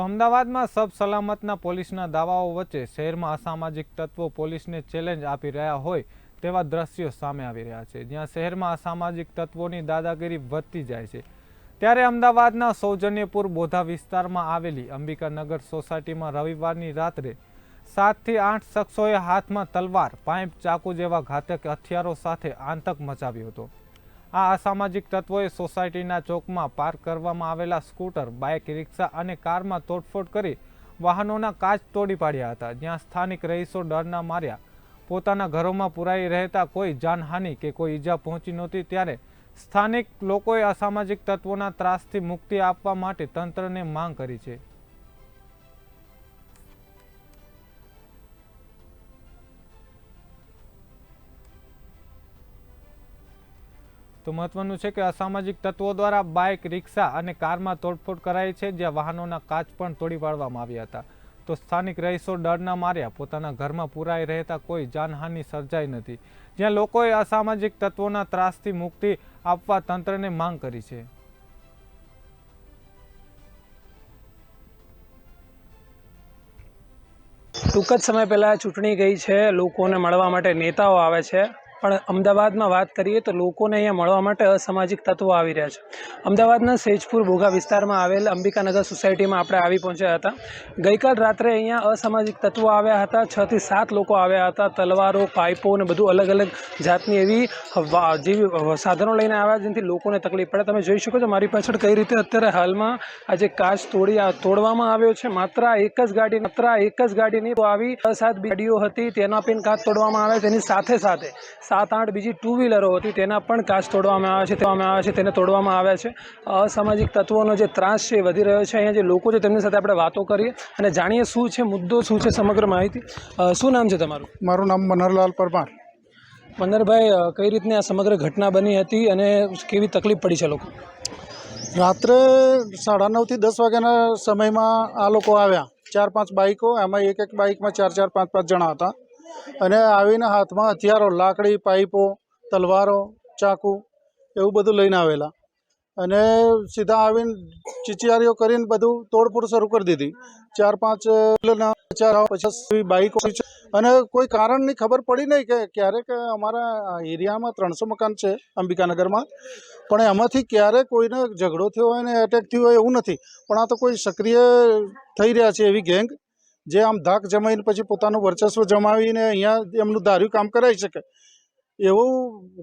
તો અમદાવાદમાં સબ સલામતના પોલીસના દાવાઓ વચ્ચે શહેરમાં અસામાજિક તત્વો પોલીસને ચેલેન્જ આપી રહ્યા હોય તેવા દ્રશ્યો સામે આવી રહ્યા છે, જ્યાં શહેરમાં અસામાજિક તત્વોની દાદાગીરી વધતી જાય છે. ત્યારે અમદાવાદના સૌજન્યપુર બોધા વિસ્તારમાં આવેલી અંબિકાનગર સોસાયટીમાં રવિવારની રાત્રે સાતથી આઠ શખ્સોએ હાથમાં તલવાર, પાઇપ, ચાકુ જેવા ઘાતક હથિયારો સાથે આતંક મચાવ્યો હતો. આ અસામાજિક તત્વોએ સોસાયટીના ચોકમાં પાર્ક કરવામાં આવેલા સ્કૂટર, બાઇક, રિક્ષા અને કારમાં તોડફોડ કરી વાહનોના કાચ તોડી પાડ્યા હતા. જ્યાં સ્થાનિક રહીશો ડરના માર્યા. પોતાના ઘરોમાં પુરાઈ રહેતા કોઈ જાનહાનિ કે કોઈ ઈજા પહોંચી નહોતી ત્યારે સ્થાનિક લોકોએ અસામાજિક તત્વોના ત્રાસથી મુક્તિ આપવા માટે તંત્રને માંગ કરી છે. તો મહત્વનું છે કે અસામાજિક તત્વો દ્વારા બાઇક, રિક્ષા અને કારમાં તોડફોડ કરાઈ છે, જ્યાં વાહનોના કાચ પણ તોડી પાડવામાં આવ્યા હતા. તો સ્થાનિક રહીશો ડરના માર્યા, પોતાના ઘરમાં પુરાઈ રહેતા કોઈ જાનહાનિ સર્જાઈ નથી. જ્યાં લોકોએ અસામાજિક તત્વોના ત્રાસથી મુક્તિ આપવા તંત્રને માંગ કરી છે. ટૂંક જ સમય પહેલાં ચૂંટણી ગઈ છે. લોકોને મળવા માટે નેતાઓ આવે છે. પણ અમદાવાદમાં વાત કરીએ તો લોકોને અહીંયા મળવા માટે અસામાજિક તત્વો આવી રહ્યા છે. અમદાવાદના સેજપુર ભોગા વિસ્તારમાં આવેલ અંબિકાનગર સોસાયટીમાં આપણે આવી પહોંચ્યા હતા. ગઈકાલ રાત્રે અહીંયા અસામાજિક તત્વો આવ્યા હતા. છ થી સાત લોકો આવ્યા હતા. તલવારો, પાઇપો અને બધું અલગ અલગ જાતની એવી જેવી સાધનો લઈને આવ્યા જેનાથી લોકોને તકલીફ પડે. તમે જોઈ શકો છો મારી પાછળ કઈ રીતે અત્યારે હાલમાં આજે કાચ તોડી તોડવામાં આવ્યો છે. માત્ર એક જ ગાડી, માત્ર એક જ ગાડીની તો આવી સાત ગાડીઓ હતી. તેના પિન કાચ તોડવામાં આવે તેની સાથે સાથે સાત આઠ બીજી ટુ વ્હીલરો હતી તેના પણ કાચ તોડવામાં આવે છે તોડવામાં આવે છે તેને તોડવામાં આવ્યા છે. અસામાજિક તત્વોનો જે ત્રાસ છે એ વધી રહ્યો છે. અહીંયા જે લોકો છે તેમની સાથે આપણે વાતો કરીએ અને જાણીએ શું છે મુદ્દો શું છે સમગ્ર માહિતી. શું નામ છે તમારું? મારું નામ મનહરલાલ પરમાર. મંદરભાઈ કઈ રીતની આ સમગ્ર ઘટના બની હતી અને કેવી તકલીફ પડી છે લોકો? રાત્રે સાડા નવથી દસ વાગ્યાના સમયમાં આ લોકો આવ્યા. ચાર પાંચ બાઈકો એમાં એક એક બાઇકમાં ચાર ચાર પાંચ પાંચ જણા હતા. અને આવીને હાથમાં હથિયારો, લાકડી, પાઇપો, તલવારો, ચાકુ એવું બધું લઈને આવેલા. અને સીધા આવીને ચીચિયારીઓ કરીને બધું તોડફોડ શરૂ કરી દીધી. ચાર પાંચ ચાર પચાસ બાઈકો અને કોઈ કારણની ખબર પડી નહીં કે ક્યારેક અમારા એરિયામાં ત્રણસો મકાન છે અંબિકાનગરમાં. પણ એમાંથી ક્યારે કોઈને ઝઘડો થયો હોય ને એટેક થયો હોય એવું નથી. પણ આ તો કોઈ સક્રિય થઈ રહ્યા છે એવી ગેંગ જે આમ ધાક જમાઈને પછી પોતાનું વર્ચસ્વ જમાવીને અહીંયા એમનું ધાર્યું કામ કરાવી શકે. એવું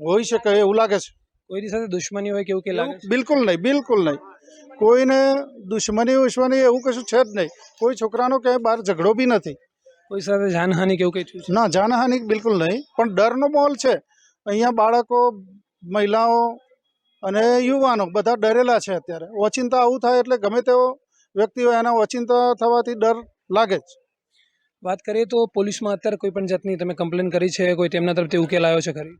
હોઈ શકે એવું લાગે છે. કોઈની સાથે દુશ્મની હોય કેવું કે લાગે બિલકુલ નહીં બિલકુલ નહીં. કોઈને દુશ્મની ઉશ્મની એવું કશું છે જ નહીં. કોઈ છોકરાનો ક્યાંય બહાર ઝઘડો બી નથી. કોઈ સાથે જાનહાનિ કેવું કંઈ થયું ના જાનહાનિ બિલકુલ નહીં પણ ડરનો માહોલ છે. અહીંયા બાળકો મહિલાઓ અને યુવાનો બધા ડરેલા છે અત્યારે. ઓચિંતા આવું થાય એટલે ગમે તેવો વ્યક્તિ હોય એના ઓચિંતા થવાથી ડર લાગે જ. વાત કરીએ તો પોલીસમાં અત્યારે કોઈ પણ જાતની તમે કમ્પ્લેન કરી છે કોઈ તેમના તરફથી ઉકેલ આવ્યો છે ખરી?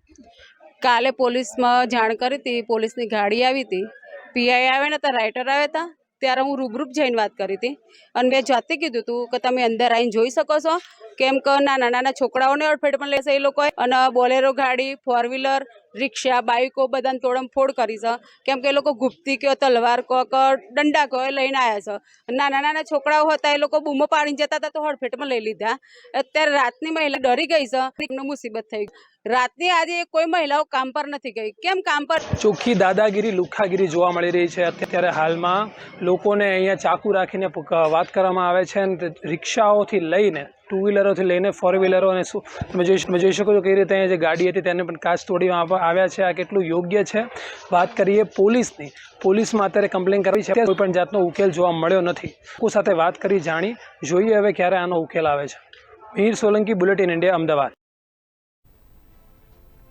કાલે પોલીસમાં જાણ કરી હતી પોલીસની ગાડી આવી હતી. પીઆઈ આવે ને હતા રાઇટર આવ્યા હતા ત્યારે હું રૂબરૂપ જઈને વાત કરી હતી. અને મેં જાતે કીધું હતું કે તમે અંદર આવીને જોઈ શકો છો. કેમ કે નાના નાના છોકરાઓને અડફેટ પણ લેશે એ લોકોએ. અને બોલેરો ગાડી ફોર વ્હીલર રિક્ષા બાઇકો બધાને તોડમફોડ કરી છે. કેમ કે એ લોકો ગુપ્તી કયો, તલવાર કહો કે, દંડા કહો લઈને આવ્યા છે. નાના નાના છોકરાઓ હતા એ લોકો બૂમો પાડીને જતા હતા તો હડફેટમાં લઈ લીધા. અત્યારે રાતની મહિલા ડરી ગઈ છે. મુસીબત થઈ રાતની આજે કોઈ મહિલાઓ કામ પર નથી ગઈ. કેમ કામ પર? ચોખ્ખી દાદાગીરી, લુખાગીરી જોવા મળી રહી છે. અત્યારે હાલમાં લોકોને અહીંયા ચાકુ રાખીને વાત કરવામાં આવે છે અને રિક્ષાઓથી લઈને ટુ વ્હીલરોથી લઈને ફોર વ્હીલરો અને તમે જોઈ તમે જોઈ શકો છો કઈ રીતે અહીંયા જે ગાડી હતી તેને પણ કાચ તોડી આવ્યા છે. આ કેટલું યોગ્ય છે? વાત કરીએ પોલીસની. પોલીસમાં અત્યારે કમ્પ્લેન કરવી છે. કોઈ પણ જાતનો ઉકેલ જોવા મળ્યો નથી. લોકો સાથે વાત કરી, જાણી, જોઈએ હવે ક્યારે આનો ઉકેલ આવે છે. Mir Solanki, bulletin India, Ahmedabad.